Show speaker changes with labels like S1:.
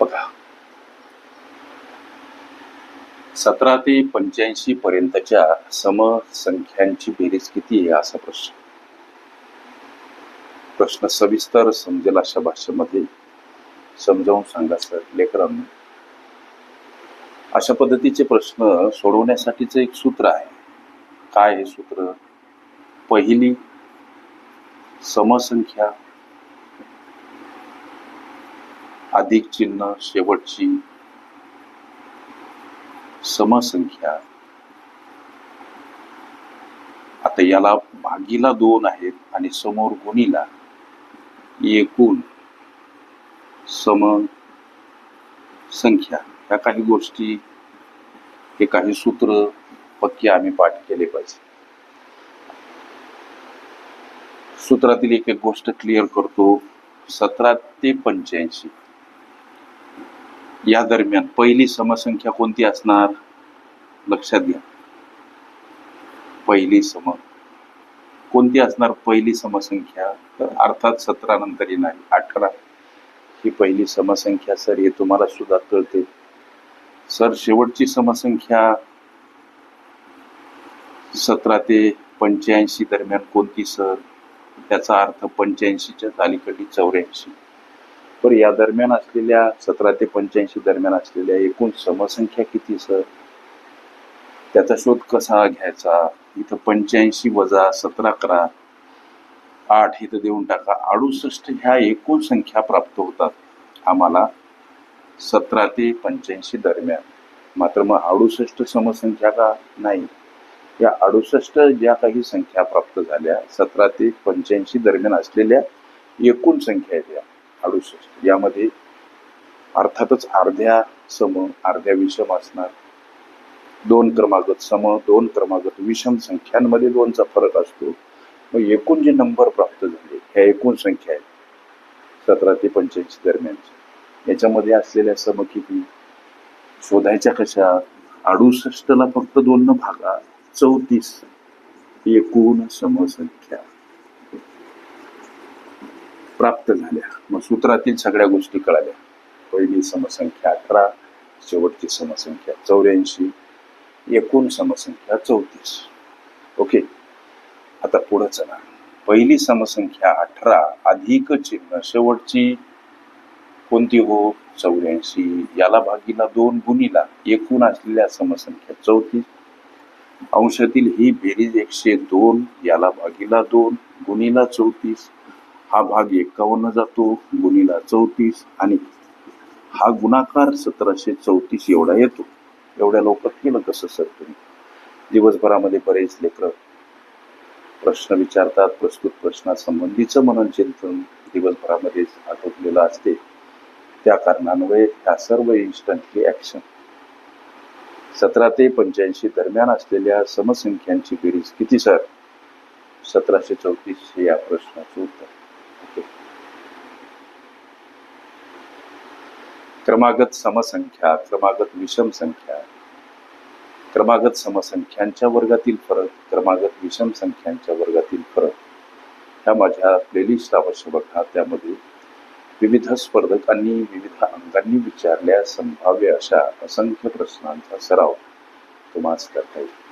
S1: बघा. सतरा ते पंच्याऐंशी पर्यंतच्या समसंख्यांची बेरीज किती आहे असा प्रश्न. प्रश्न सविस्तर समजेल अशा भाषेमध्ये. समजावून सांगा सर लेकरांना. अशा पद्धतीचे प्रश्न सोडवण्यासाठीचं एक सूत्र आहे. काय हे सूत्र? पहिली समसंख्या अधिक चिन्ह शेवटची समसंख्या. आता याला भागीला दोन आहेत आणि समोर गुणीला एकूण सम संख्या ह्या काही गोष्टी हे काही सूत्र पक्के आम्ही पाठ केले पाहिजे. सूत्रातील एक एक गोष्ट क्लिअर करतो. सतरा ते पंच्याऐंशी. या दरम्यान पहिली समसंख्या कोणती असणार? लक्षात घ्या. पहिली सम कोणती असणार पहिली समसंख्या? तर अर्थात सतरा नंतर येणार अठरा. ही पहिली समसंख्या सर हे तुम्हाला सुद्धा कळते. सर शेवटची समसंख्या सतरा ते पंच्याऐंशी दरम्यान कोणती सर? त्याचा अर्थ पंच्याऐंशीच्या अलीकडली चौऱ्याऐंशी. तर या दरम्यान असलेल्या सतरा ते पंच्याऐंशी दरम्यान असलेल्या एकूण समसंख्या किती सर? त्याचा शोध कसा घ्यायचा? इथं पंच्याऐंशी वजा सतरा करा. आठ इथं देऊन टाका. अडुसष्ट ह्या एकूण संख्या प्राप्त होतात आम्हाला सतरा ते पंच्याऐंशी दरम्यान. मात्र मग अडुसष्ट समसंख्या का? नाही. या अडुसष्ट ज्या काही संख्या प्राप्त झाल्या सतरा ते पंच्याऐंशी दरम्यान असलेल्या एकूण संख्या आहेत या. अडुसष्ट यामध्ये अर्थातच अर्ध्या सम अर्ध्या विषम असणार. दोन क्रमागत सम दोन क्रमागत विषम संख्यांमध्ये दोनचा फरक असतो. मग एकूण जे नंबर प्राप्त झाले ह्या एकूण संख्या आहेत. सतरा ते पंच्याऐंशी दरम्यानच्या याच्यामध्ये असलेल्या सम किती? शोधायच्या कशा? अडुसष्टला फक्त दोन भागा चौतीस. एकूण समसंख्या प्राप्त झाल्या. मग सूत्रातील सगळ्या गोष्टी कळाल्या. पहिली समसंख्या अठरा शेवटची समसंख्या चौऱ्याऐंशी एकूण समसंख्या चौतीस. ओके. आता पुढे चला. पहिली समसंख्या अठरा अधिक चिन्ह. शेवटची कोणती हो? चौऱ्याऐंशी. याला भागीला दोन गुणीला एकूण असलेल्या समसंख्या चौतीस. अंशातील ही बेरीज एकशे दोन याला भागीला दोन गुणीला चौतीस. हा भाग एकावन्न जातो गुणीला चौतीस आणि हा गुणाकार सतराशे चौतीस एवढा येतो. एवढ्या लवकर केलं कसं सर तुम्ही? दिवसभरामध्ये बरेच लेकर प्रश्न विचारतात प्रस्तुत प्रश्नासंबंधीचं मनन चिंतन दिवसभरामध्येच आटोपलेलं असते. त्या कारणान्वये ह्या सर्व इन्स्टंटली ॲक्शन. सतरा ते पंच्याऐंशी दरम्यान असलेल्या समसंख्यांची बेरीज किती सर? सतराशे चौतीस हे या प्रश्नाचं उत्तर. क्रमागत समसंख्या क्रमागत विषम संख्या. क्रमागत समसंख्यांच्या वर्गातील फरक क्रमागत विषम संख्यांच्या वर्गातील फरक. ह्या माझ्या प्लेलिस्ट अवश्य बघा. त्यामध्ये विविध स्पर्धकांनी विविध अंगांनी विचारल्या संभाव्य अशा असंख्य प्रश्नांचा सराव तुम्हाला करता येईल.